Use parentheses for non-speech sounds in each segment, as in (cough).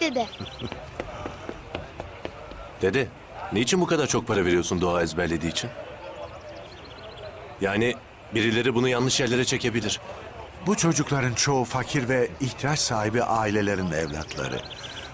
dede. Dede, niçin bu kadar çok para veriyorsun dua ezberlediği için? Yani birileri bunu yanlış yerlere çekebilir. Bu çocukların çoğu fakir ve ihtiyaç sahibi ailelerin evlatları.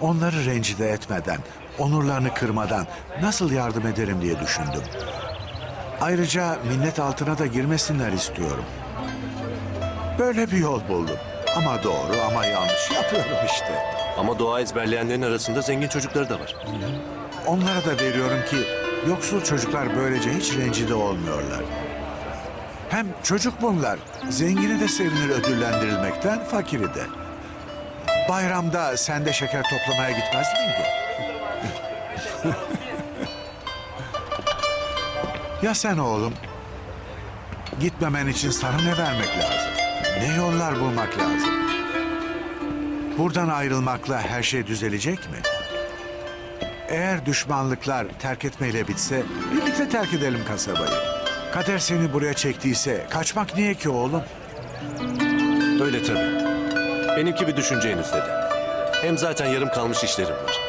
Onları rencide etmeden, onurlarını kırmadan nasıl yardım ederim diye düşündüm. Ayrıca minnet altına da girmesinler istiyorum. Böyle bir yol buldum. Ama doğru ama yanlış yapıyorum işte. Ama dua ezberleyenlerin arasında zengin çocukları da var. Onlara da veriyorum ki yoksul çocuklar böylece hiç rencide olmuyorlar. Hem çocuk bunlar. Zengini de sevinir ödüllendirilmekten, fakiri de. Bayramda sen de şeker toplamaya gitmez miydin? (laughs) ya sen oğlum? Gitmemen için sana ne vermek lazım? Ne yollar bulmak lazım? Buradan ayrılmakla her şey düzelecek mi? Eğer düşmanlıklar terk etmeyle bitse birlikte terk edelim kasabayı. Kader seni buraya çektiyse kaçmak niye ki oğlum? Öyle tabii. Benimki bir düşünce henüz dede. Hem zaten yarım kalmış işlerim var.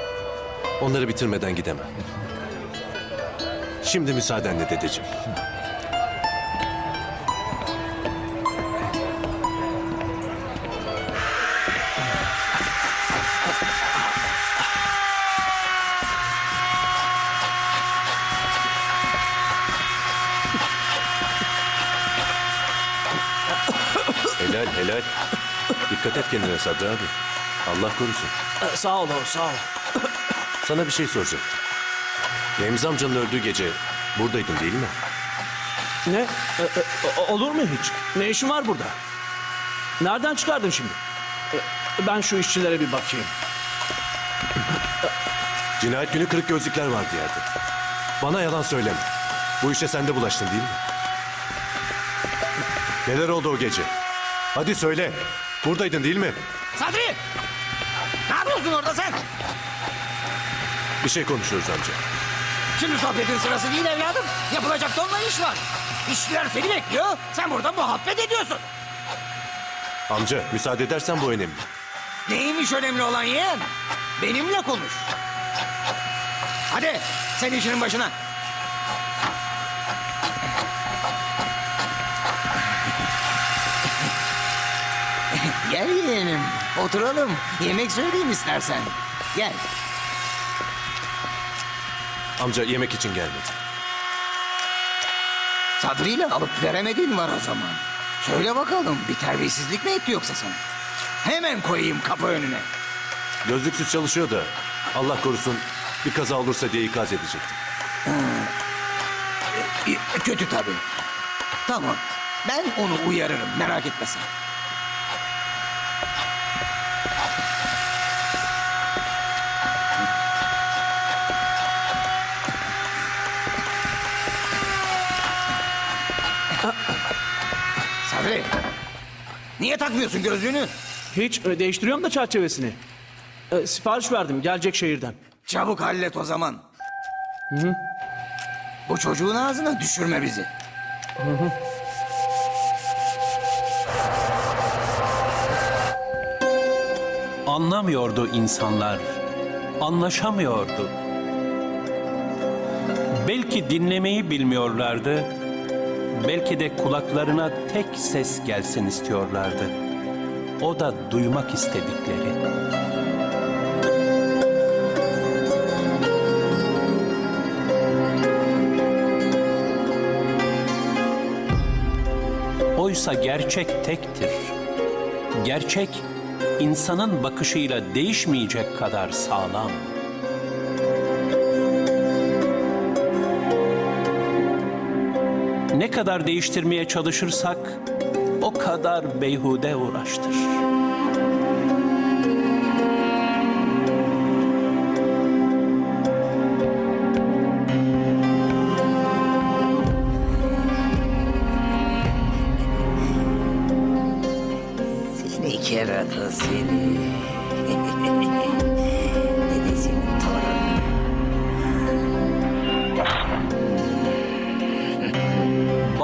Onları bitirmeden gidemem. Şimdi müsaadenle dedeciğim. Helal. Dikkat et kendine Sadri abi. Allah korusun. Ee, Sağ ol, sağ ol. Sana bir şey soracağım. Remzi amcanın öldüğü gece buradaydın değil mi? Ne? Ee, e, olur mu hiç? Ne işin var burada? Nereden çıkardın şimdi? Ee, Ben şu işçilere bir bakayım. Cinayet günü kırık gözlükler vardı yerde. Bana yalan söyleme. Bu işe sen de bulaştın değil mi? Neler oldu o gece? Hadi söyle. Buradaydın değil mi? Sadri! Ne yapıyorsun orada sen? Bir şey konuşuyoruz amca. Şimdi sohbetin sırası değil evladım. Yapılacak tonla iş var. İşçiler seni bekliyor. Sen burada muhabbet ediyorsun. Amca müsaade edersen bu önemli. Neymiş önemli olan yeğen? Benimle konuş. Hadi sen işinin başına. Gel yeğenim. Oturalım. Yemek söyleyeyim istersen. Gel. Amca yemek için gelmedi. Sadri ile alıp veremediğin var o zaman. Söyle bakalım bir terbiyesizlik mi etti yoksa sana? Hemen koyayım kapı önüne. Gözlüksüz çalışıyor da Allah korusun bir kaza olursa diye ikaz edecektim. E, Kötü tabii. Tamam. Ben onu uyarırım merak etme sen. Sadri. Niye takmıyorsun gözlüğünü? Hiç e, değiştiriyorum da çerçevesini. Ee, Sipariş verdim, gelecek şehirden. Çabuk hallet o zaman. Bu çocuğun ağzına düşürme bizi. Anlamıyordu insanlar. Anlaşamıyordu. Belki dinlemeyi bilmiyorlardı. Belki de kulaklarına tek ses gelsin istiyorlardı. O da duymak istedikleri. Oysa gerçek tektir. Gerçek insanın bakışıyla değişmeyecek kadar sağlam. Ne kadar değiştirmeye çalışırsak o kadar beyhude uğraştır. Seni kerata seni. (laughs) Dedesinin torunu.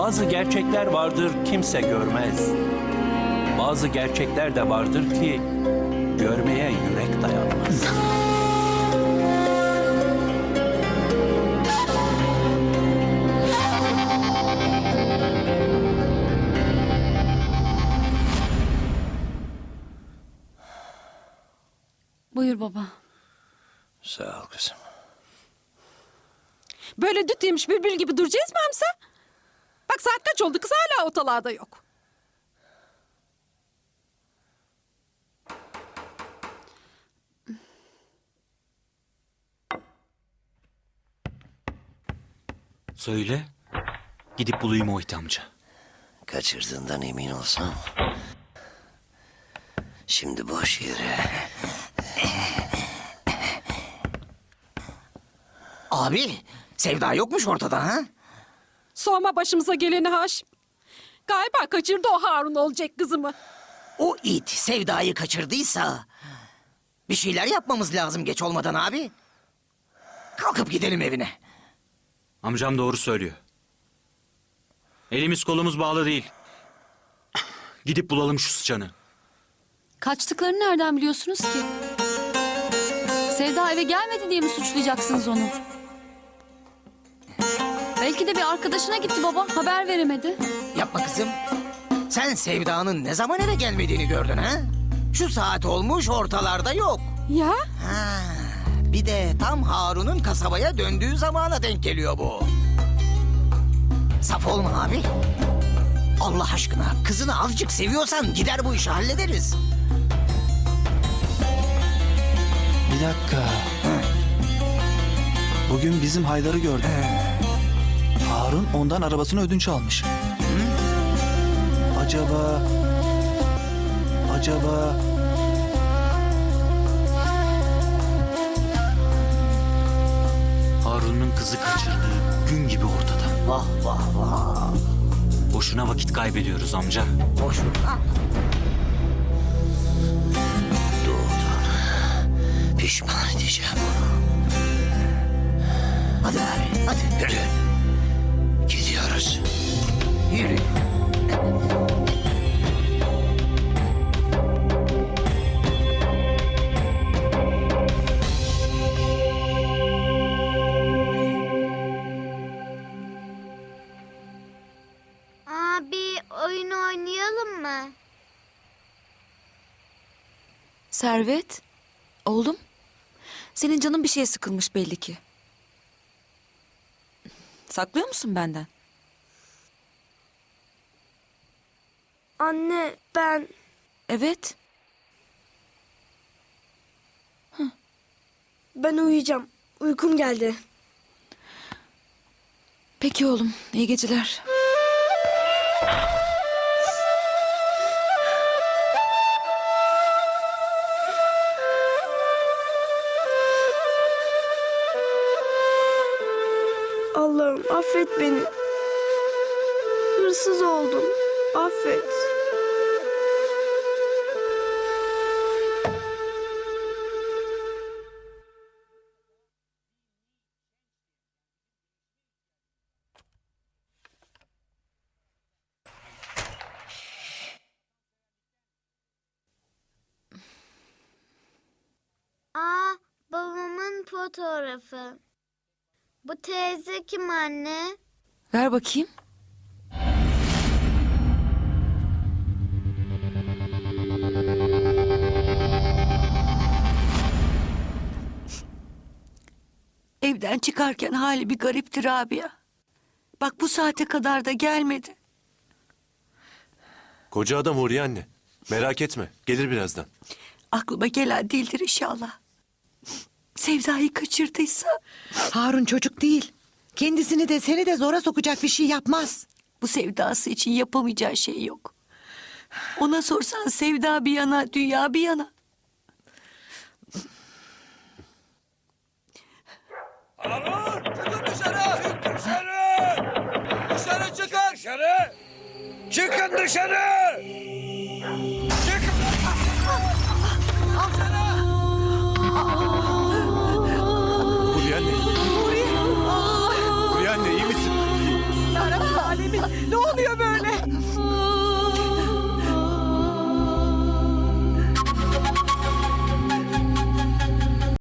Bazı gerçekler vardır kimse görmez. Bazı gerçekler de vardır ki görmeye yürek dayanmaz. Buyur baba. Sağ ol kızım. Böyle düt yemiş bülbül gibi duracağız mı Hamza? Bak saat kaç oldu kız hala ortalarda yok. Söyle. Gidip bulayım o it amca. Kaçırdığından emin olsam. Şimdi boş yere. Abi Sevda yokmuş ortada ha? Sorma başımıza geleni Haşim. Galiba kaçırdı o Harun olacak kızımı. O it Sevda'yı kaçırdıysa bir şeyler yapmamız lazım geç olmadan abi. Kalkıp gidelim evine. Amcam doğru söylüyor. Elimiz kolumuz bağlı değil. Gidip bulalım şu sıçanı. Kaçtıklarını nereden biliyorsunuz ki? Sevda eve gelmedi diye mi suçlayacaksınız onu? Belki de bir arkadaşına gitti baba. Haber veremedi. Yapma kızım. Sen Sevda'nın ne zaman eve gelmediğini gördün ha? Şu saat olmuş ortalarda yok. Ya Ha, bir de tam Harun'un kasabaya döndüğü zamana denk geliyor bu. Saf olma abi. Allah aşkına kızını azıcık seviyorsan gider bu işi hallederiz. Bir dakika. Bugün bizim Haydar'ı gördüm. Harun ondan arabasını ödünç almış. Acaba... Acaba... Harun'un kızı kaçırdığı gün gibi ortada. Vah vah vah. Boşuna vakit kaybediyoruz amca. Boş ver. Ha. Doğdun. Pişman Servet. Oğlum. Senin canın bir şeye sıkılmış belli ki. Saklıyor musun benden? Anne ben Evet. ben uyuyacağım. Uykum geldi. Peki oğlum. İyi geceler. Beni. Hırsız oldum. Affet. Aa, babamın fotoğrafı. Bu teyze kim anne? Ver bakayım. Evden çıkarken hali bir gariptir abi ya. Bak bu saate kadar da gelmedi. Koca adam Huriye anne. Merak etme. Gelir birazdan. Aklıma gelen değildir inşallah. Sevda'yı kaçırdıysa Harun çocuk değil. Kendisini de seni de zora sokacak bir şey yapmaz. bu sevdası için yapamayacağı şey yok. Ona sorsan sevda bir yana, dünya bir yana. Huriye